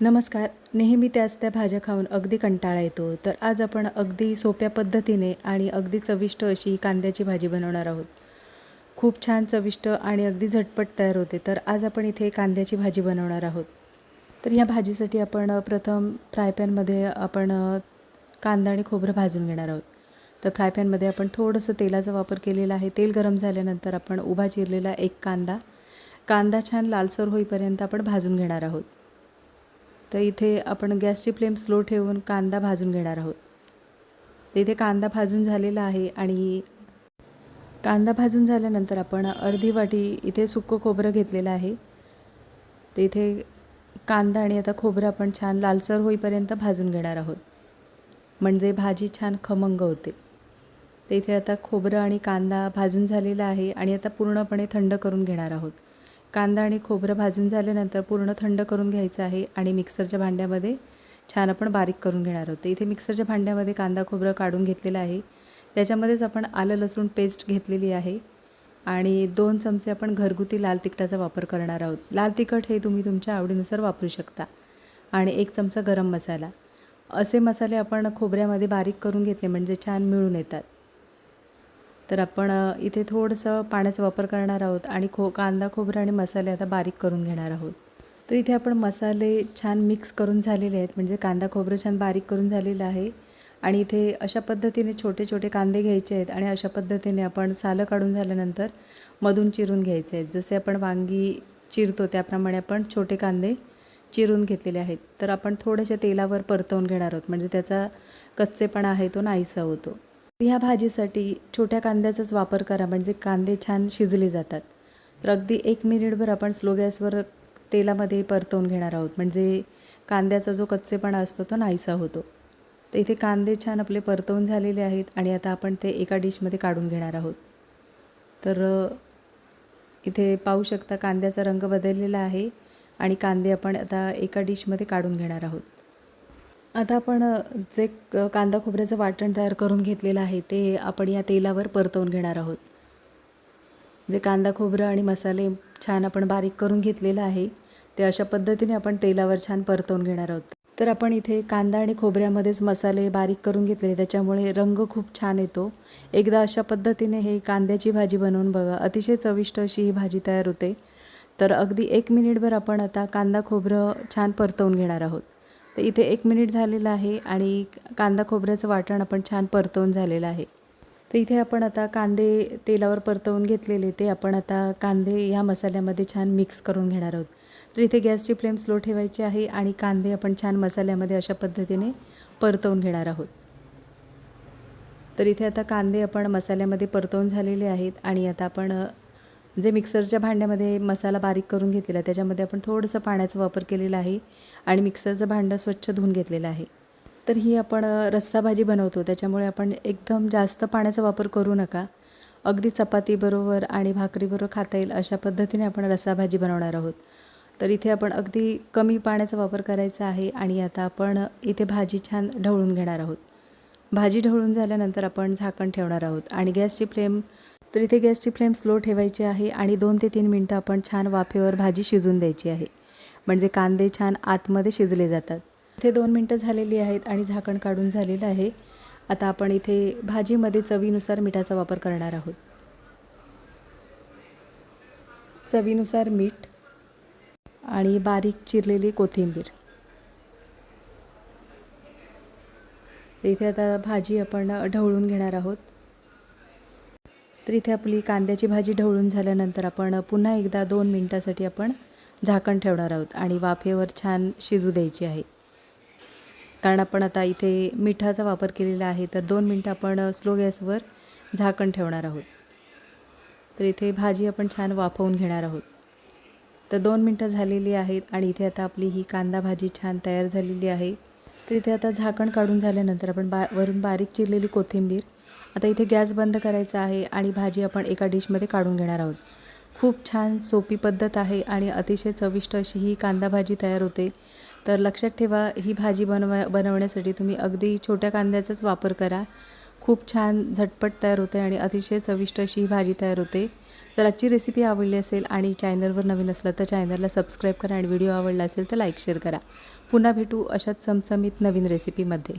नमस्कार. नेहमी त्याच त्या भाज्या खाऊन अगदी कंटाळा येतो. तर आज आपण अगदी सोप्या पद्धतीने आणि अगदी चविष्ट अशी कांद्याची भाजी बनवणार आहोत. खूप छान चविष्ट आणि अगदी झटपट तयार होते. तर आज आपण इथे कांद्याची भाजी बनवणार आहोत. तर ह्या भाजीसाठी आपण प्रथम फ्राय पॅनमध्ये आपण कांदा आणि खोबरं भाजून घेणार आहोत. तर फ्राय पॅनमध्ये आपण थोडंसं तेलाचा वापर केलेला आहे. तेल गरम झाल्यानंतर आपण उभा चिरलेला एक कांदा. कांदा छान लालसर होईपर्यंत आपण भाजून घेणार आहोत. तर इथे आपण गॅसची फ्लेम स्लो ठेवून कांदा भाजून घेणार आहोत. तर इथे कांदा भाजून झालेला आहे आणि कांदा भाजून झाल्यानंतर आपण अर्धी वाटी इथे सुकं खोबरं घेतलेलं आहे. तर इथे कांदा आणि आता खोबरं आपण छान लालसर होईपर्यंत भाजून घेणार आहोत. म्हणजे भाजी छान खमंग होते. तर इथे आता खोबरं आणि कांदा भाजून झालेला आहे आणि आता पूर्णपणे थंड करून घेणार आहोत. कांदा आणि खोबरं भाजून झाल्यानंतर पूर्ण थंड करून घ्यायचं आहे आणि मिक्सरच्या भांड्यामध्ये छान आपण बारीक करून घेणार आहोत. इथे मिक्सरच्या भांड्यामध्ये कांदा खोबरं काढून घेतलेलं आहे. त्याच्यामध्येच आपण आलं लसूण पेस्ट घेतलेली आहे आणि दोन चमचे आपण घरगुती लाल तिखटाचा वापर करणार आहोत. लाल तिखट हे तुम्ही तुमच्या आवडीनुसार वापरू शकता आणि एक चमचा गरम मसाला. असे मसाले आपण खोबऱ्यामध्ये बारीक करून घेतले म्हणजे छान मिळून येतात. तर आपण इथे थोडंसं पाण्याचा वापर करणार आहोत आणि खो कांदा खोबरं आणि मसाले आता बारीक करून घेणार आहोत. तर इथे आपण मसाले छान मिक्स करून झालेले आहेत म्हणजे कांदा खोबरं छान बारीक करून झालेलं आहे. आणि इथे अशा पद्धतीने छोटे छोटे कांदे घ्यायचे आहेत आणि अशा पद्धतीने आपण सालं काढून झाल्यानंतर मधून चिरून घ्यायचे आहेत. जसे आपण वांगी चिरतो त्याप्रमाणे आपण छोटे कांदे चिरून घेतलेले आहेत. तर आपण थोड्याशा तेलावर परतवून घेणार आहोत म्हणजे त्याचा कच्चेपणा आहे तो नाहीसा होतो. ह्या भाजीसाठी छोट्या कांद्याचाच वापर करा म्हणजे कांदे छान शिजले जातात. तर अगदी एक मिनिटभर आपण स्लो गॅसवर तेलामध्ये परतवून घेणार आहोत. म्हणजे कांद्याचा जो कच्चेपणा असतो तो नाहीसा होतो. तर इथे कांदे छान आपले परतवून झालेले आहेत आणि आता आपण ते एका डिशमध्ये काढून घेणार आहोत. तर इथे पाहू शकता कांद्याचा रंग बदललेला आहे आणि कांदे आपण आता एका डिशमध्ये काढून घेणार आहोत. आता आपण जे क- कांदा खोबऱ्याचं वाटण तयार करून घेतलेलं आहे ते आपण या तेलावर परतवून घेणार आहोत. जे कांदा खोबरं आणि मसाले छान आपण बारीक करून घेतलेलं आहे ते अशा पद्धतीने आपण तेलावर छान परतवून घेणार आहोत. तर आपण इथे कांदा आणि खोबऱ्यामध्येच मसाले बारीक करून घेतले त्याच्यामुळे रंग खूप छान येतो. एकदा अशा पद्धतीने हे कांद्याची भाजी बनवून बघा अतिशय चविष्ट अशी ही भाजी तयार होते. तर अगदी एक मिनिटभर आपण आता कांदा खोबरं छान परतवून घेणार आहोत. तर इथे एक मिनिट झालेलं आहे आणि कांदा खोबऱ्याचं वाटण आपण छान परतवून झालेलं आहे. तर इथे आपण आता कांदे तेलावर परतवून घेतलेले ते आपण आता कांदे ह्या मसाल्यामध्ये छान मिक्स करून घेणार आहोत. तर इथे गॅसची फ्लेम स्लो ठेवायची आहे आणि कांदे आपण छान मसाल्यामध्ये अशा पद्धतीने परतवून घेणार आहोत. तर इथे आता कांदे आपण मसाल्यामध्ये परतवून झालेले आहेत आणि आता आपण जे मिक्सरच्या भांड्यामध्ये मसाला बारीक करून घेतलेला आहे त्याच्यामध्ये आपण थोडंसं पाण्याचा वापर केलेला आहे आणि मिक्सरचं भांडं स्वच्छ धुवून घेतलेलं आहे. तर ही आपण रस्सा भाजी बनवतो त्याच्यामुळे आपण एकदम जास्त पाण्याचा वापर करू नका. अगदी चपातीबरोबर आणि भाकरीबरोबर खाता येईल अशा पद्धतीने आपण रस्सा भाजी बनवणार आहोत. तर इथे आपण अगदी कमी पाण्याचा वापर करायचा आहे आणि आता आपण इथे भाजी छान ढवळून घेणार आहोत. भाजी ढवळून झाल्यानंतर आपण झाकण ठेवणार आहोत आणि गॅसची फ्लेम तर इथे गॅसची फ्लेम स्लो ठेवायची आहे आणि दोन ते तीन मिनटं आपण छान वाफेवर भाजी शिजून द्यायची आहे. म्हणजे कांदे छान आतमध्ये शिजले जातात. इथे दोन मिनटं झालेली आहेत आणि झाकण काढून झालेलं आहे. आता आपण इथे भाजीमध्ये चवीनुसार मिठाचा वापर करणार आहोत. चवीनुसार मीठ आणि बारीक चिरलेली कोथिंबीर. इथे आता भाजी आपण ढवळून घेणार आहोत. तर इथे आपली कांद्याची भाजी ढवळून झाल्यानंतर आपण पुन्हा एकदा दोन मिनटासाठी आपण झाकण ठेवणार आहोत आणि वाफेवर छान शिजू द्यायची आहे. कारण आपण आता इथे मिठाचा वापर केलेला आहे तर दोन मिनटं आपण स्लो गॅसवर झाकण ठेवणार आहोत. तर इथे भाजी आपण छान वाफवून घेणार आहोत. तर दोन मिनटं झालेली आहेत आणि इथे आता आपली ही कांदा भाजी छान तयार झालेली आहे. तर इथे आता झाकण काढून झाल्यानंतर आपण बा वरून बारीक चिरलेली कोथिंबीर आता इथे गॅस बंद करायचा आहे आणि भाजी आपण एका डिशमध्ये काढून घेणार आहोत. खूप छान सोपी पद्धत आहे आणि अतिशय चविष्ट अशी ही कांदा भाजी तयार होते. तर लक्षात ठेवा ही भाजी बनवा बनवण्यासाठी तुम्ही अगदी छोट्या कांद्याचाच वापर करा. खूप छान झटपट तयार होते आणि अतिशय चविष्ट अशी ही भाजी तयार होते. तर आजची रेसिपी आवडली असेल आणि चॅनलवर नवीन असलं तर चॅनलला सबस्क्राईब करा आणि व्हिडिओ आवडला असेल तर लाईक शेअर करा. पुन्हा भेटू अशाच चमचमीत नवीन रेसिपीमध्ये